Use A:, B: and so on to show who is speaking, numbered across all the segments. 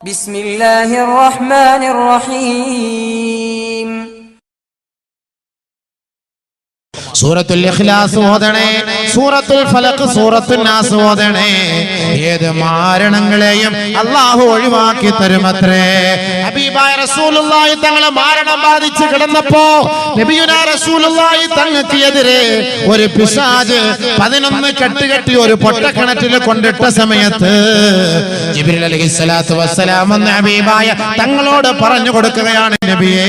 A: بسم الله الرحمن الرحيم
B: സൂറത്തുൽ ഇഖ്ലാസ് ഓതണേ സൂറത്തുൽ ഫലക്ക് സൂറത്തുൽ നാസ് ഓതണേ. ഏത് മാരണങ്ങളെയും അള്ളാഹു ഒഴിവാക്കി തരുമത്രേ. ഹബീബായ റസൂലുള്ളാഹി തങ്ങളെ മാരണം ബാധിച്ച് കിടന്നപ്പോ നബിയുനാ റസൂലുള്ളാഹി തങ്ങൾക്ക് എതിരെ ഒരു പിശാജ് പതിനൊന്ന് കെട്ടുകെട്ടി ഒരു പൊട്ടക്കിണറ്റിൽ കൊണ്ടിട്ട സമയത്ത് ജിബ്രീൽ അലൈഹിസ്സലാത്തു വസ്സലാം എന്ന തങ്ങളോട് പറഞ്ഞു കൊടുക്കുകയാണ് നബിയേ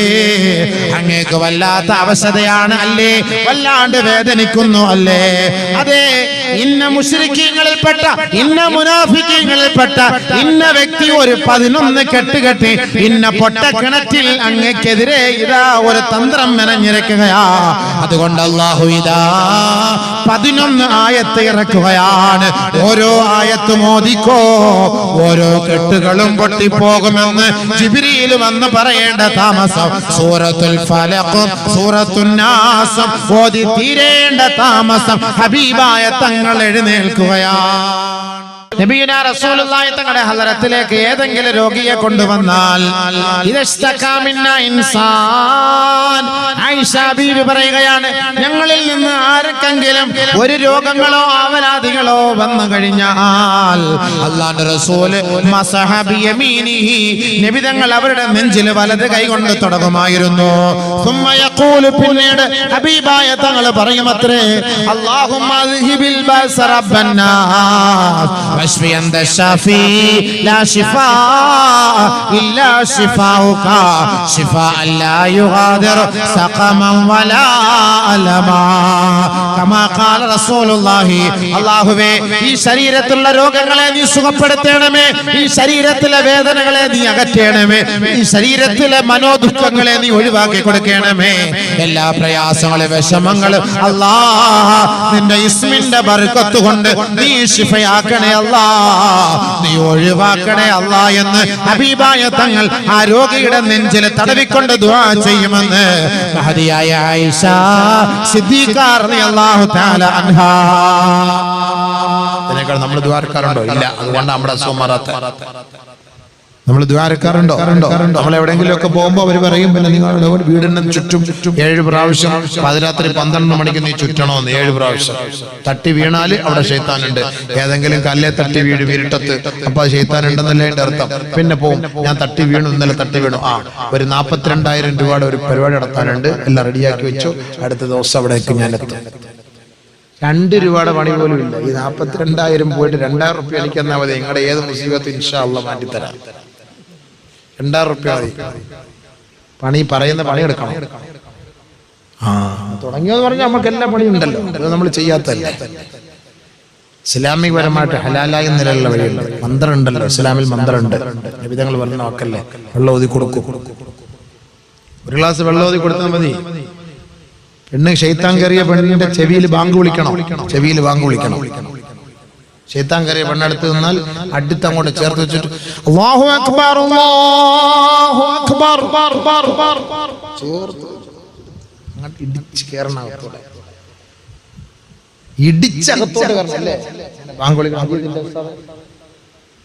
B: അങ്ങേക്ക് വല്ലാത്ത അവശതയാണ് അല്ലേ? വല്ലാണ്ട് വേദനിക്കുന്നു അല്ലേ? അതെ ഇന്ന മുസ്ലിക്കീങ്ങളിൽപ്പെട്ട ഇന്ന മുനാഫിക്കീങ്ങളിൽപ്പെട്ട ഇന്ന വ്യക്തി ഒരു പതിനൊന്ന് കെട്ടുകെട്ടി ഇന്ന പൊട്ട പൊട്ടക്കിണറ്റിൽ അങ്ങക്കെതിരെ ഇതാ ഒരു തന്ത്രം മെനഞ്ഞിരക്കുകയാ അതുകൊണ്ട് അള്ളാഹു ഇതാ പതിനൊന്ന് ആയത്ത് ഇറക്കുകയാണ്. ഓരോ ആയത്ത് മോദിക്കോ ഓരോ കെട്ടുകളും പൊട്ടിപ്പോകുമെന്ന് ചിബിരിയിൽ വന്ന് പറയേണ്ട താമസം. സൂറത്തുൽ ഫലഖും സൂറത്തുന്നാസം നാസും ഓതി തീരേണ്ട താമസം ഹബീബായ തങ്ങൾ എഴുന്നേൽക്കുകയാണ് റസൂലുള്ളാഹി തങ്ങളുടെ ഹലറത്തിലേക്ക് ഏതെങ്കിലും രോഗിയെ കൊണ്ടുവന്നാൽ ഇൻസാൻ. പറയുകയാണ് ഞങ്ങളിൽ നിന്ന് ആർക്കെങ്കിലും ഒരു രോഗങ്ങളോ ആവലാതികളോ വന്നു കഴിഞ്ഞാൽ അള്ളാന്റെ നബി തങ്ങൾ അവരുടെ നെഞ്ചിൽ വലത് കൈകൊണ്ട് തുടങ്ങുമായിരുന്നു. പിന്നീട് ഹബീബായ തങ്ങൾ പറയുമത്രേ അദ്ഹിബിൽ ബഅസ റബ്ബന്നാസ് واشفي انت الشافي لا شفاء الا شفاؤك شفاء لا يغادر سقما ولا الما كما قال رسول الله അല്ലാഹുവേ ഈ ശരീരത്തിലുള്ള രോഗങ്ങളെ നീ സുഖപ്പെടുത്തണമേ ഈ ശരീരത്തിലെ വേദനകളെ നീ അകറ്റണമേ ഈ ശരീരത്തിലെ മനോദുഃഖങ്ങളെ നീ ഒഴിവാക്കി കൊടുക്കണമേ എല്ലാ പ്രയാസങ്ങളും വിഷമങ്ങളും അല്ലാ നിന്റെ ഇസ്മിന്റെ ബർക്കത്ത് കൊണ്ട് നീ ശിഫയാക്കണേ അല്ലാ നീ ഒഴിവാക്കണേ അല്ലാ എന്ന് ഹബീബായ തങ്ങൾ ആ രോഗിയുടെ നെഞ്ചിൽ തടവിക്കൊണ്ട് ദുആ ചെയ്യുമെന്ന് മഹതിയായ ആയിഷ സിദ്ദീഖ റളിയല്ലാഹു താല അൻഹാ. നമ്മൾ ദ്വാരക്കാരുണ്ടോ ഇല്ല. അതുകൊണ്ട് നമ്മുടെ അസുഖം നമ്മൾ ദ്വാരക്കാരുണ്ടോ? നമ്മൾ എവിടെയെങ്കിലും ഒക്കെ പോകുമ്പോ അവർ പറയും പിന്നെ നിങ്ങളുടെ വീടിന് ചുറ്റും ചുറ്റും ഏഴ് പ്രാവശ്യം പാതിരാത്രി പന്ത്രണ്ട് മണിക്ക് നീ ചുറ്റണമെന്ന് ഏഴ് പ്രാവശ്യം. തട്ടി വീണാൽ അവിടെ ഷെയ്ത്താനുണ്ട് ഏതെങ്കിലും കല്ലേ തട്ടി വീട് വീരിട്ടത്ത് അപ്പൊ അത് ഷെയ്ത്താനുണ്ടെന്നല്ലേ അതിന്റെ അർത്ഥം. പിന്നെ പോവും ഞാൻ തട്ടി വീണു ഇന്നലെ തട്ടി വീണു. ആ ഒരു നാപ്പത്തിരണ്ടായിരം രൂപയുടെ ഒരു പരിപാടി നടത്താനുണ്ട്. എല്ലാം റെഡിയാക്കി വെച്ചു. അടുത്ത ദിവസം അവിടേക്ക് ഞാൻ എത്തും. രണ്ട് രൂപയുടെ പണി പോലും ഇല്ല ഈ നാപ്പത്തിരണ്ടായിരം പോയിട്ട് രണ്ടായിരം റുപ്യ എനിക്ക് തന്നാൽ മതി. നിങ്ങളുടെ ഏത് മുസീബത്ത് ഇൻഷാ മാറ്റി മാറ്റിത്തരാം. രണ്ടായിരം റുപ്യ മതി. പണി പറയുന്ന പണി എടുക്കണം. ആ തുടങ്ങിയെന്ന് പറഞ്ഞാൽ നമുക്ക് എല്ലാ പണിയും ഉണ്ടല്ലോ. അത് നമ്മൾ ഇസ്ലാമിക പരമായിട്ട് ഹലാലായ നിലയിലുള്ള വഴിയുണ്ട്. മന്ത്രം ഉണ്ടല്ലോ ഇസ്ലാമിൽ മന്ത്രമുണ്ട്. വിധങ്ങൾ പറഞ്ഞ നോക്കല്ലേ വെള്ളം ഓതി കൊടുക്കും. ഒരു ഗ്ലാസ് വെള്ളം ഓതി കൊടുത്താൽ മതി. പെണ്ണ് ഷെയ്ത്താൻ കയറിയ പെണ്ണിന്റെ ചെവിയിൽ ബാങ്ക് വിളിക്കണം. ചെവിയിൽ ബാങ്ക് വിളിക്കണം. ഷെയ്ത്താൻ കയറിയ പെണ്ണെടുത്ത് നിന്നാൽ അടുത്ത് അങ്ങോട്ട് ചേർത്ത് വെച്ചിട്ട് അല്ലാഹു അക്ബർ അല്ലാഹു അക്ബർ. ചേർത്ത് അങ്ങോട്ട് ഇടിച്ച് കയറണം അകത്തോടെ ഇടിച്ചകത്തോടെ കയറണം അല്ലേ ബാങ്ക്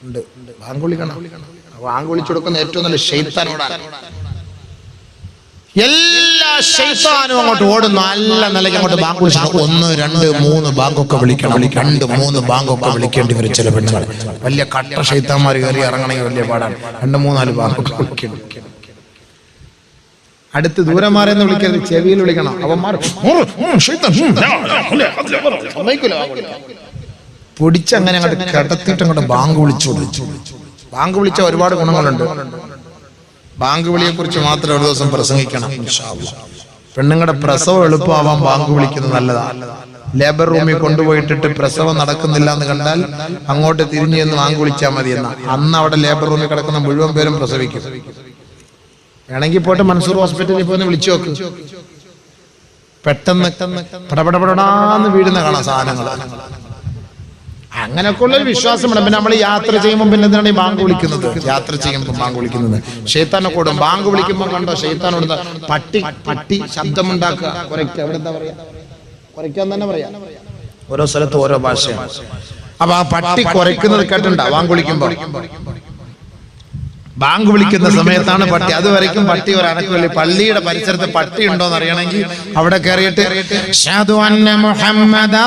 B: ഉണ്ട്. കൊടുക്കുന്ന ഏറ്റവും നല്ല ഷെയ്ത്താനോടാണ് എല്ലാ ശൈത്താനും അങ്ങോട്ട് ഓടും നല്ല നിലയ്ക്ക് അങ്ങോട്ട് ബാങ്ക് വിളിച്ചു ഒന്ന് രണ്ട് മൂന്ന് ബാങ്കൊക്കെ വിളിക്കണം. രണ്ട് മൂന്ന് ബാങ്കൊക്കെ വിളിക്കേണ്ടി വരും ചില പെണ്ണുങ്ങൾ വലിയ കട്ട ശൈത്താന്മാർ കയറി ഇറങ്ങണമെങ്കിൽ വലിയ പാടാണ്. രണ്ട് മൂന്നാൽ ബാങ്കൊക്കെ വിളിക്കണം അടുത്ത് ദൂരം മാറിയെന്ന് വിളിക്കരുത്. ചെവിയിൽ വിളിക്കണം. അവന്മാർ പൊടിച്ചങ്ങനെ അങ്ങോട്ട് കിടത്തിയിട്ട് അങ്ങോട്ട് ബാങ്ക് വിളിച്ചു ബാങ്ക് വിളിച്ച ഒരുപാട് ഗുണങ്ങളുണ്ട്. ബാങ്ക് വിളിയെ കുറിച്ച് മാത്രം ഒരു ദിവസം പ്രസംഗിക്കണം. പെണ്ണുങ്ങളുടെ പ്രസവം എളുപ്പമാവാൻ ബാങ്ക് വിളിക്കുന്നത് നല്ലതാണ്. ലേബർ റൂമിൽ കൊണ്ടുപോയിട്ടിട്ട് പ്രസവം നടക്കുന്നില്ല എന്ന് കണ്ടാൽ അങ്ങോട്ട് തിരിഞ്ഞു എന്ന് ബാങ്ക് വിളിച്ചാൽ മതി എന്ന. അന്ന് അവിടെ ലേബർ റൂമിൽ കിടക്കുന്ന മുഴുവൻ പേരും പ്രസവിക്കും. വേണമെങ്കിൽ പോയിട്ട് മൻസൂർ ഹോസ്പിറ്റലിൽ പോയി വിളിച്ചു നോക്ക്. പെട്ടെന്ന് പടപടപടാന്ന് വീഴുന്ന കാണാം സാധനങ്ങൾ. അങ്ങനെയൊക്കെ ഉള്ളൊരു വിശ്വാസം വേണം. പിന്നെ നമ്മൾ യാത്ര ചെയ്യുമ്പോൾ പിന്നെ എന്തിനാണ് ഈ ബാങ്ക് വിളിക്കുന്നത്? യാത്ര ചെയ്യുമ്പോൾ ബാങ്ക് വിളിക്കുന്നത്. ഷെയ്ത്താനെ കൂടും ബാങ്ക് വിളിക്കുമ്പോൾ കണ്ടോ? ഷെയ്ത്താൻ കൊടുത്ത പട്ടി പട്ടി ശബ്ദമുണ്ടാക്കുക. കുറയ്ക്കുക. അവിടെ എന്താ പറയാ? കുറയ്ക്കാൻ തന്നെ പറയാ. ഓരോ സ്ഥലത്ത് ഓരോ ഭാഷയാണ്. അപ്പൊ ആ പട്ടി കുറയ്ക്കുന്നത് കേട്ടിട്ടുണ്ടാ? ബാങ്ക് വിളിക്കുമ്പോ? ബാങ്ക് വിളിക്കുന്ന സമയത്താണ് പട്ടി. അത് വരയ്ക്കും പട്ടി ഒരു അനക്കമില്ല പള്ളിയുടെ പരിസരത്ത് പട്ടി ഉണ്ടോ എന്നറിയണമെങ്കിൽ അവിടെ കയറിയിട്ട് മുഹമ്മദ്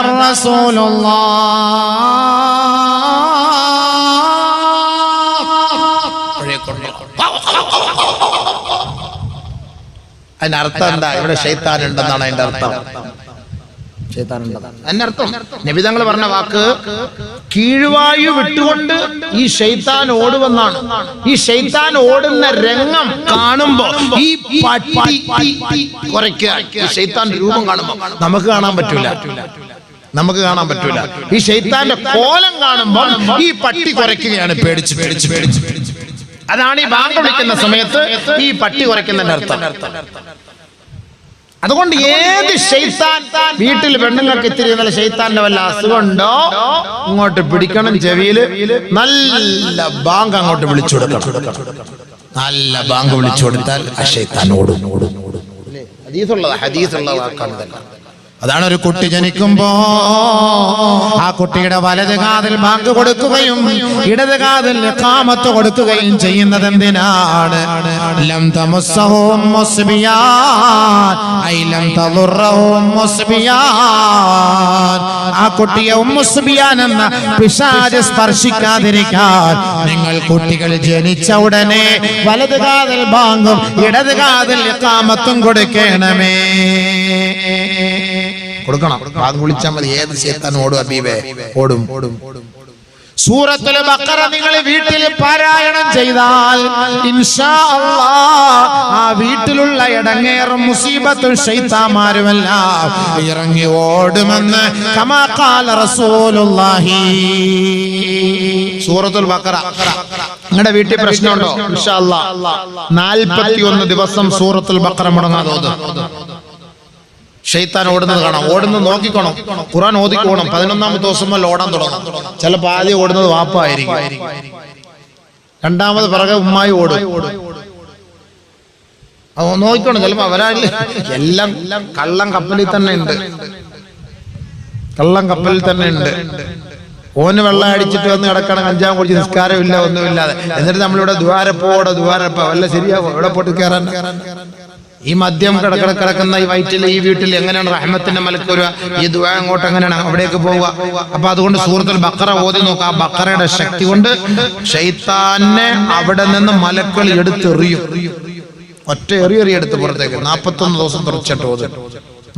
B: അതിനർത്ഥം എന്താ? ഇവിടെ ഷെയ്ത്താൻ ഉണ്ടെന്നാണ് അതിന്റെ അർത്ഥം. നബി നബിതങ്ങൾ പറഞ്ഞ വാക്ക് കീഴ്വായു വിട്ടുകൊണ്ട് ഈ ഷെയ്ത്താൻ ഓടുവെന്നാണ് ഈ ഷെയ്ത്താൻ ഓടുന്ന രംഗം കാണുമ്പോ ഈ പട്ടി കുറയ്ക്കുക ഈ ഷെയ്ത്താൻ രൂപം കാണുമ്പോ നമുക്ക് കാണാൻ പറ്റൂല നമുക്ക് കാണാൻ പറ്റൂല ഈ ഷെയ്ത്താന്റെ കോലം കാണുമ്പോൾ ഈ പട്ടി കുറയ്ക്കുകയാണ് പേടിച്ച് പേടിച്ച് പേടിച്ച് പേടിച്ച് അതാണ് ഈ ബാങ്ക് വിളിക്കുന്ന സമയത്ത് ഈ പട്ടി കുറയ്ക്കുന്നതിന്റെ അർത്ഥം അതുകൊണ്ട് ഏത് ഷെയ്ത്താൻ വീട്ടിൽ പെണ്ണുങ്ങൾക്ക് ഇത്തിരി നല്ല ഷെയ്ത്താന്റെ വല്ല അസുഖമുണ്ടോ? ഇങ്ങോട്ട് പിടിക്കണം ചെവിയിൽ നല്ല ബാങ്ക് അങ്ങോട്ട് വിളിച്ചു കൊടുക്കണം. നല്ല ബാങ്ക് വിളിച്ചു കൊടുത്താൽ ആ ഷെയ്ത്താൻ ഓടും ഹദീസുള്ള ഹദീസുള്ള വാക്കാണ് ഇതെല്ലാം.
C: അതാണ് ഒരു കുട്ടി ജനിക്കുമ്പോ ആ കുട്ടിയുടെ വലത് കാതിൽ ബാങ്ക് കൊടുക്കുകയും ഇടത് കാതിൽ കാമത്ത് കൊടുക്കുകയും ചെയ്യുന്നത് എന്തിനാണ്? ആ കുട്ടിയെ ഉമ്മുസ്ബിയാൻ എന്ന പിശാച് സ്പർശിക്കാതിരിക്കാൻ നിങ്ങൾ കുട്ടികൾ ജനിച്ച ഉടനെ വലത് കാതിൽ ബാങ്കും ഇടത് കാതിൽ കാമത്തും കൊടുക്കണമേ.
B: കൊടുക്കണം. വിളിച്ചാൽ മതി. ഏത് ചേത്താൻ ഓടും അബീബേ ഓടും. ഓടും
C: സൂറത്തുൽ ബഖറ നിങ്ങൾ വീട്ടിൽ പാരായണം ചെയ്താൽ ആ വീട്ടിലുള്ള ഇടങ്ങേറും മുസീബത്തും ശൈത്താമാരുമെല്ലാം ഇറങ്ങി ഓടുമെന്ന് കമാ ഖാല റസൂലുള്ളാഹി.
B: സൂറത്തുൽ ബക്കറ നിങ്ങളുടെ വീട്ടിൽ പ്രശ്നമുണ്ടോ? നാൽപ്പത്തി ഒന്ന് ദിവസം സൂറത്തുൽ ബക്കറ മുടങ്ങാതെ ഷെയ്ത്താൻ ഓടുന്നത് കാണാം. ഓടുന്നത് നോക്കിക്കോണം. ഖുറാൻ ഓതിക്കോണം. പതിനൊന്നാമത്തെ ദിവസം വല്ല ഓടാൻ തുടങ്ങും. ചിലപ്പോൾ ആദ്യം ഓടുന്നത് വാപ്പായിരിക്കും. രണ്ടാമത് പിറകെ ഉമ്മായി ഓടും. നോക്കിക്കോണം. ചിലപ്പോ അവരാളിൽ എല്ലാം കള്ളം കപ്പലിൽ തന്നെ ഉണ്ട്. കള്ളം കപ്പലിൽ തന്നെ ഉണ്ട്. ഓന് വെള്ളം അടിച്ചിട്ട് വന്ന് കിടക്കണം കഞ്ചാവ് കുറിച്ച് നിസ്കാരമില്ല ഒന്നുമില്ലാതെ. എന്നിട്ട് നമ്മളിവിടെ ദ്വാരപ്പോടെ ദ്വാരപ്പ. വല്ല ശരിയാവോ? ഇവിടെ പോട്ട് കയറാൻ ഈ മദ്യം കിടക്കട കിടക്കുന്ന ഈ വയറ്റിൽ ഈ വീട്ടിൽ എങ്ങനെയാണ് റഹ്മത്തിന്റെ മലക്ക് വരിക? ഈ ദ്വാ അങ്ങോട്ട് എങ്ങനെയാണ് അവിടേക്ക് പോവുക? അപ്പൊ അതുകൊണ്ട് സൂറത്തിൽ ബക്കറ ഓതി നോക്കുക ആ ബക്കറയുടെ ശക്തി കൊണ്ട് ഷെയ്ത്താനെ അവിടെ നിന്ന് മലക്കൾ എടുത്തെറിയും. ഒറ്റ എറി എറി എടുത്ത് പുറത്തേക്ക്. നാപ്പത്തൊന്ന് ദിവസം തുറച്ചിട്ട് ഓത്.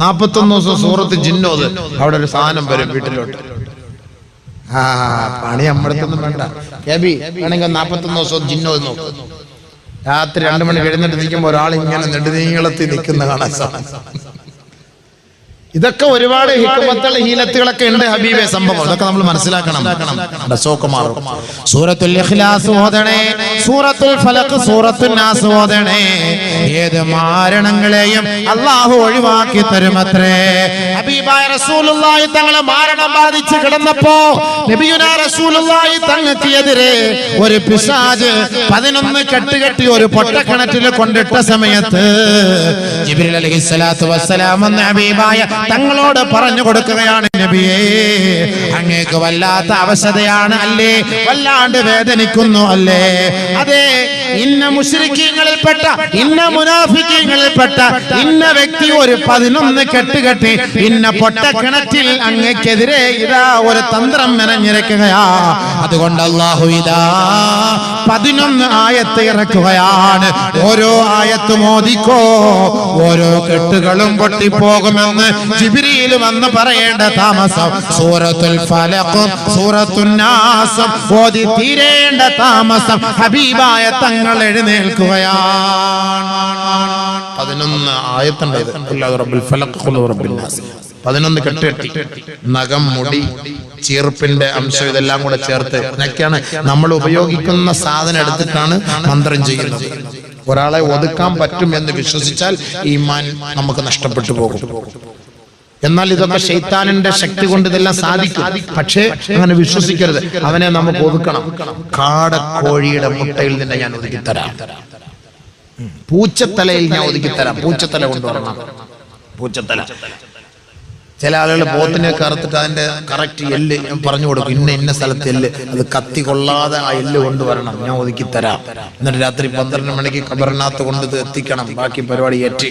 B: നാപ്പത്തൊന്ന് ദിവസം സൂറത്ത് ജിന്നോത് അവിടെ ഒരു സാധനം വരും വീട്ടിലോട്ട്. ആ പണി അമ്മടത്തൊന്നും വേണ്ട. കെ ബി വേണമെങ്കിൽ നാപ്പത്തൊന്ന് ദിവസം ജിന്നോത് നോക്കും. രാത്രി രണ്ടു മണി എഴുന്നേറ്റ് നിൽക്കുമ്പോൾ ഒരാൾ ഇങ്ങനെ നെടുനീളത്തിൽ നിൽക്കുന്ന കാണാൻ സാധിക്കും. ഇതൊക്കെ ഒരുപാട് ഹിക്കുമത്തുള്ള ഹീലത്തുകളൊക്കെ ഉണ്ട് ഹബീബെ സംഭവം. അതൊക്കെ നമ്മൾ മനസ്സിലാക്കണം.
C: സൂറത്തുൽ ഇഖ്ലാസ് ഓതണേ. സൂറത്തുൽ ഫലഖ് സൂറത്തുൽ നാസ് ഓതണേ. ഏത് മാരണങ്ങളെയും അള്ളാഹു ഒഴിവാക്കി തരുമത്രേ. ഹബീബായ റസൂലുള്ളാഹി തങ്ങളെ മാരണം ബാധിച്ച് കിടന്നപ്പോ നബിയുനാ റസൂലുള്ളാഹി തങ്ങൾക്ക് എതിരെ ഒരു പിശാജ് പതിനൊന്ന് കെട്ടുകെട്ടി ഒരു പൊട്ടക്കിണറ്റിൽ കൊണ്ടിട്ട സമയത്ത് ജിബ്രീൽ അലൈഹിസ്സലാത്തു വസ്സലാം എന്ന ഹബീബായ തങ്ങളോട് പറഞ്ഞു കൊടുക്കുകയാണ് നബിയേ. അങ്ങേക്ക് വല്ലാത്ത അവശതയാണ് അല്ലേ? വല്ലാണ്ട് വേദനിക്കുന്നു അല്ലേ? അതെ ഇന്ന മുശ്രിക്കീങ്ങളിൽപ്പെട്ട ഇന്ന മുനാഫിക്കീങ്ങളിൽപ്പെട്ട ഇന്ന വ്യക്തി ഒരു പതിനൊന്ന് കെട്ടുകെട്ടി ഇന്ന പൊട്ടക്കിണറ്റിൽ അങ്ങക്കെതിരെ ഇതാ ഒരു തന്ത്രം മെനഞ്ഞിരക്കുകയാ അതുകൊണ്ട് അള്ളാഹു ഇതാ പതിനൊന്ന് ആയത്ത് ഇറക്കുകയാണ്. ഓരോ ആയത്ത് മോദിക്കോ ഓരോ കെട്ടുകളും പൊട്ടിപ്പോകുമെന്ന് ജിബിരിയിൽ വന്ന് പറയേണ്ട താമസം സൂറത്തുൽ ഫലഖും സൂറത്തുൽ നാസും ഓതി തീരേണ്ട താമസം ഹബീബായ തങ്ങൾ എഴുന്നേൽക്കുകയാണ്.
B: പതിനൊന്ന് ആയത്തുണ്ടായത് റബ്ബിൽ ഫലഖ് നാസ്. പതിനൊന്ന് കെട്ടുകെട്ടി നഖം മുടി ചീർപ്പിന്റെ അംശം ഇതെല്ലാം കൂടെ ചേർത്ത് ഇതൊക്കെയാണ് നമ്മൾ ഉപയോഗിക്കുന്ന സാധനം എടുത്തിട്ടാണ് മന്ത്രം ചെയ്യുന്നത്. ഒരാളെ ഒതുക്കാൻ പറ്റും എന്ന് വിശ്വസിച്ചാൽ ഈമാൻ നമുക്ക് നഷ്ടപ്പെട്ടു പോകും. എന്നാൽ ഇതൊക്കെ ഷെയ്ത്താനിന്റെ ശക്തി കൊണ്ട് ഇതെല്ലാം സാധിക്കും. പക്ഷേ അങ്ങനെ വിശ്വസിക്കരുത്. അവനെ നമുക്ക് ഒതുക്കണം. കാടക്കോഴിയുടെ മുട്ടയിൽ നിന്ന് ഞാൻ ഒതുക്കിത്തരാം. പൂച്ചത്തലയിൽ ഞാൻ ഒതുക്കി തരാം പൂച്ചത്തല കൊണ്ടുവരണം. പൂച്ചത്തല. ചില ആളുകൾ പോത്തിനെ കറുത്തിട്ട് അതിന്റെ കറക്റ്റ് എല്ല് ഞാൻ പറഞ്ഞു കൊടുക്കും. ഇന്ന ഇന്ന സ്ഥലത്ത് എല്ല്. അത് കത്തി കൊള്ളാതെ ആ എല്ല് കൊണ്ടുവരണം. ഞാൻ ഒതുക്കി തരാം എന്നിട്ട് രാത്രി പന്ത്രണ്ട് മണിക്ക് കബറിനകത്ത് കൊണ്ട് എത്തിക്കണം. ബാക്കി പരിപാടി ഏറ്റ്.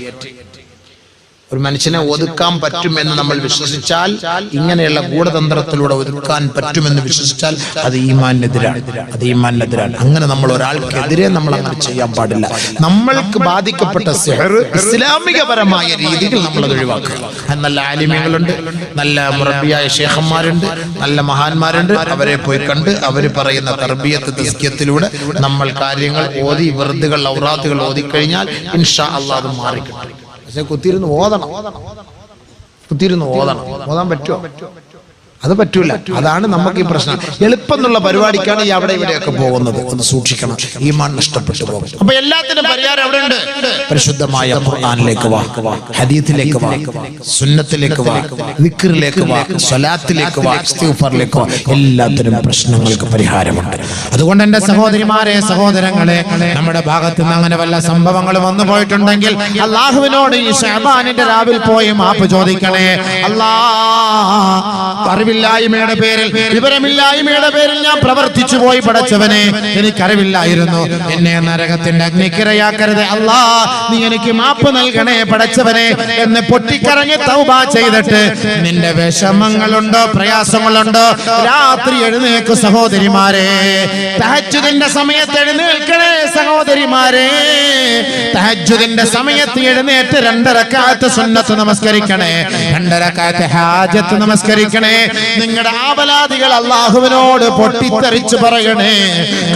B: ഒരു മനുഷ്യനെ ഒതുക്കാൻ പറ്റുമെന്ന് നമ്മൾ വിശ്വസിച്ചാൽ ഇങ്ങനെയുള്ള ഗൂഢതന്ത്രത്തിലൂടെ ഒതുക്കാൻ പറ്റുമെന്ന് വിശ്വസിച്ചാൽ അത് ഈമാനെതിരാണ്. അത് ഈമാനെതിരാണ്. അങ്ങനെ നമ്മൾ ഒരാൾക്കെതിരെ നമ്മൾ അങ്ങനെ ചെയ്യാൻ പാടില്ല. നമ്മൾക്ക് ബാധിക്കപ്പെട്ട സിഹർ ഇസ്ലാമികപരമായ രീതിയിൽ നമ്മൾ അത് ഒഴിവാക്കുക. നല്ല ആലിമ്യങ്ങളുണ്ട് നല്ല മുറബിയായ ഷേഖന്മാരുണ്ട് നല്ല മഹാന്മാരുണ്ട്. അവരെ പോയി കണ്ട് അവർ പറയുന്ന തർബീയത്ത് തിസ്ക്യത്തിലൂടെ നമ്മൾ കാര്യങ്ങൾ ഓതി വെറുതുകൾ ഔറാത്തുകൾ ഓതിക്കഴിഞ്ഞാൽ ഇൻഷാ അള്ളാഹ് അത് മാറിക്കിട്ടും. പക്ഷെ കുത്തിയിരുന്ന് ഓതണം. കുത്തിയിരുന്ന് ഓതണം. ഓതാൻ പറ്റുമോ? അത് പറ്റൂല. അതാണ് നമുക്ക് ഈ പ്രശ്നം. എളുപ്പം എന്നുള്ള പരിപാടിക്കാണ് ഈ അവിടെ ഇവിടെയൊക്കെ പോകുന്നത്. ഒന്ന് സൂക്ഷിക്കണം. ഈ മൺ നഷ്ടപ്പെട്ടു പോകും. അപ്പൊ എല്ലാത്തിനും പരിഹാരം അവിടെ ഉണ്ട്. പരിശുദ്ധമായ ഖുർആനിലേക്ക് വാ. ഹദീത്തിലേക്ക് വാ. സുന്നത്തിലേക്ക് വാ. വിക്രിലേക്ക് വാ. സ്വലാത്തിലേക്ക് വാ. ഇസ്തിഗ്ഫാറിലേക്ക് വാ. എല്ലാത്തിനും പ്രശ്നങ്ങൾക്ക് പരിഹാരമുണ്ട്.
C: അതുകൊണ്ട് എന്റെ സഹോദരിമാരെ സഹോദരങ്ങളെ നമ്മുടെ ഭാഗത്ത് നിന്ന് അങ്ങനെ വല്ല സംഭവങ്ങൾ വന്നു പോയിട്ടുണ്ടെങ്കിൽ അള്ളാഹുവിനോട് ഈ ഷഹബാനിന്റെ രാവിൽ പോയി മാപ്പ് ചോദിക്കണേ. അല്ലാ അറിവില്ലായ്മയുടെ പേരിൽ വിവരമില്ലായ്മയുടെ പേരിൽ ഞാൻ പ്രവർത്തിച്ചു പോയി പടച്ചവനെ. എനിക്കറിവില്ലായിരുന്നു. എന്നെ നരകത്തിന്റെ അഗ്നിക്കിരയാക്കരുത്. അല്ലാ നീ എനിക്ക് മാപ്പ് നൽകണേ പടച്ചവനെ. എന്ന് പൊട്ടിക്കറങ്ങി തൗബ ചെയ്തിട്ട് നിന്റെ വിഷമങ്ങളുണ്ടോ പ്രയാസങ്ങളുണ്ടോ? രാത്രി എഴുന്നേക്ക് സഹോദരിമാരെ. തഹജുദിന്റെ സമയത്ത് എഴുന്നേൽക്കണേ സഹോദരിമാരെ. തഹജുദിന്റെ സമയത്ത് എഴുന്നേറ്റ് രണ്ടരക്കാലത്ത് സുന്നത്ത് നമസ്കരിക്കണേ. രണ്ടരക്കാലത്ത് ഹാജത്ത് നമസ്കരിക്കണേ. നിങ്ങളുടെ ആവലാദികൾ അള്ളാഹുവിനോട് പൊട്ടിത്തെറിച്ച് പറയണേ.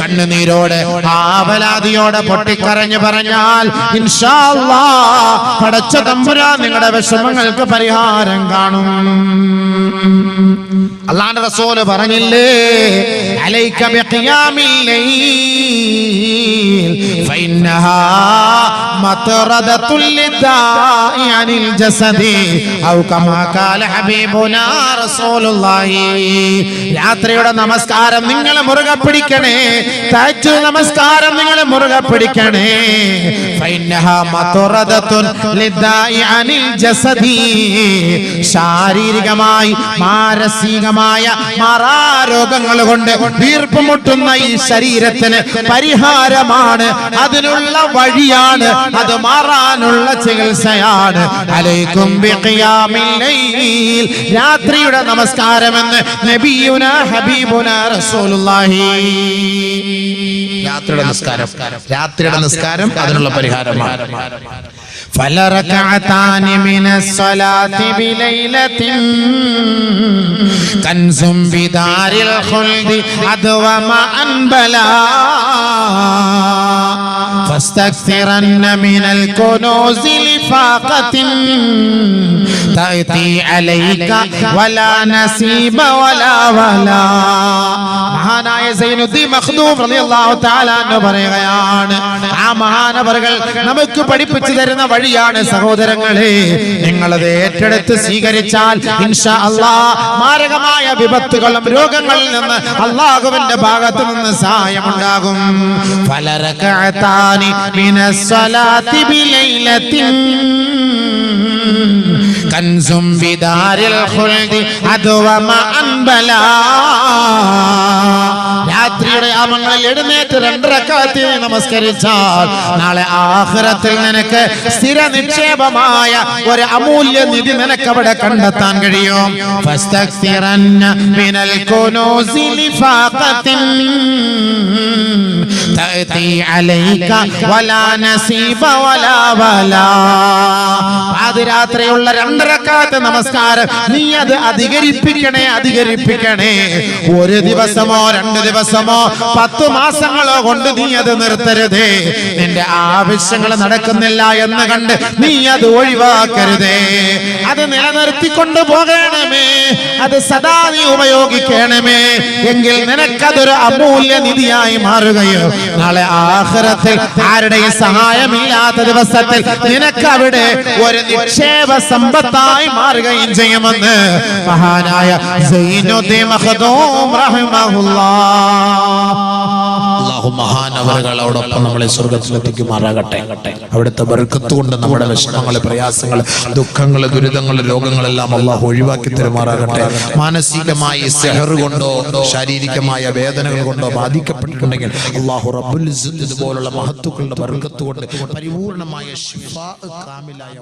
C: കണ്ണുനീരോട് ആവലാദിയോടെ പൊട്ടിക്കരഞ്ഞു പറഞ്ഞാൽ പടച്ച തമ്പുരാ നിങ്ങളുടെ വിഷമങ്ങൾക്ക് പരിഹാരം കാണും. അള്ളാന്റെ റസോൽ പറഞ്ഞില്ലേ അലൈക الليل. ലൈൽ مطردة للداء عن الجسد. ജസദി ഔ കമാ ഖാല رسول റസൂലുള്ളാഹി രാത്രിയുടെ നമസ്കാരം നിങ്ങൾ മുറുകെ പിടിക്കണേ. തഹജ്ജുദ് നമസ്കാരം നിങ്ങൾ മുറുകെ പിടിക്കണേ. ശാരീരികമായി മാനസികമായ മറാരോഗങ്ങൾ കൊണ്ട് വീർപ്പ് മുട്ടുന്ന ഈ ശരീരത്തിന് പരിഹാരമാണ്. അതിനുള്ള വഴിയാണ്. അത് മാറാനുള്ള ചികിത്സയാണ്. അലൈക്കും. രാത്രിയുടെ നമസ്കാരമെന്ന് നബിയുന ഹബീബുന റസൂലുള്ളാഹി.
B: രാത്രിയുടെ നമസ്കാരം. രാത്രിയുടെ നമസ്കാരം അതിനുള്ള പരിഹാരമാണ്.
C: فلركعتان من الصلاة بليلة. كنز بدار الخلد أدوم أنبلا فاستكثرن من الكنوز لفاقة. تأتي عليك ولا نسيب ولا ولا. മഹാനായ പറയുകയാണ് ആ മഹാനവറുകൾ നമുക്ക് പഠിപ്പിച്ചു തരുന്ന വഴിയാണ് സഹോദരങ്ങളെ. നിങ്ങളത് ഏറ്റെടുത്ത് സ്വീകരിച്ചാൽ മാരകമായ വിപത്തുകളും രോഗങ്ങളിൽ നിന്ന് അള്ളാഹുവിന്റെ ഭാഗത്ത് നിന്ന് സഹായമുണ്ടാകും. ബിലൈലത്തിൻ. കൻസും വിദാരിൽ രാത്രിയുടെ ആമങ്ങളിൽ എഴുന്നേറ്റ് രണ്ടരക്കാത്തി നമസ്കരിച്ചാൽ നാളെ ആഹ്റത്തിൽ നിനക്ക് സ്ഥിര നിക്ഷേപമായ ഒരു അമൂല്യ നിധി നിനക്ക് അവിടെ കണ്ടെത്താൻ കഴിയും. മിനൽ തഅതി അലൈക വലാ നസീബ വലാ വലാ പാതിരാത്രിയുള്ള രണ്ടരക്കാത്ത നമസ്കാരം നീ അത് അധികരിപ്പിക്കണേ അധികരിപ്പിക്കണേ. ഒരു ദിവസമോ രണ്ട് ദിവസമോ പത്ത് മാസങ്ങളോ കൊണ്ട് നീ അത് നിർത്തരുതേ. നിന്റെ ആവശ്യങ്ങൾ നടക്കുന്നില്ല എന്ന് കണ്ട് നീ അത് ഒഴിവാക്കരുതേ. അത് നിലനിർത്തിക്കൊണ്ട് പോകണമേ. അത് സദാ നീ ഉപയോഗിക്കണമേ. എങ്കിൽ നിനക്കതൊരു അമൂല്യ നിധിയായി മാറുകയോ നാളെ ആഹ്റത്തിൽ ആരുടെയും സഹായമില്ലാത്ത ദിവസത്തിൽ നിനക്ക് അവിടെ ഒരു നിക്ഷേപ സമ്പത്തായി മാറുകയും ചെയ്യുമെന്ന് മഹാനായ സൈനുദ്ദീൻ മഖ്ദൂം റഹിമഹുല്ലാഹ്
B: അള്ളാഹു മഹാനവറുകളോടൊപ്പം നമ്മളെ സ്വർഗത്തിലെത്തിക്കുമാറാകട്ടെ അവിടുത്തെ ബർക്കത്ത് കൊണ്ട് നമ്മുടെ വിഷമങ്ങൾ പ്രയാസങ്ങൾ ദുഃഖങ്ങൾ ദുരിതങ്ങൾ രോഗങ്ങളെല്ലാം അള്ളാഹു ഒഴിവാക്കി തരുമാറാകട്ടെ. മാനസികമായി സെഹർ കൊണ്ടോ ശാരീരികമായ വേദനകൾ കൊണ്ടോ ബാധിക്കപ്പെട്ടിട്ടുണ്ടെങ്കിൽ അള്ളാഹു റബ്ബുൽ ഇതുപോലുള്ള മഹത്തുക്കളുടെ ബർക്കത്ത് കൊണ്ട് പരിപൂർണമായ ശിഫാ കാമിലായ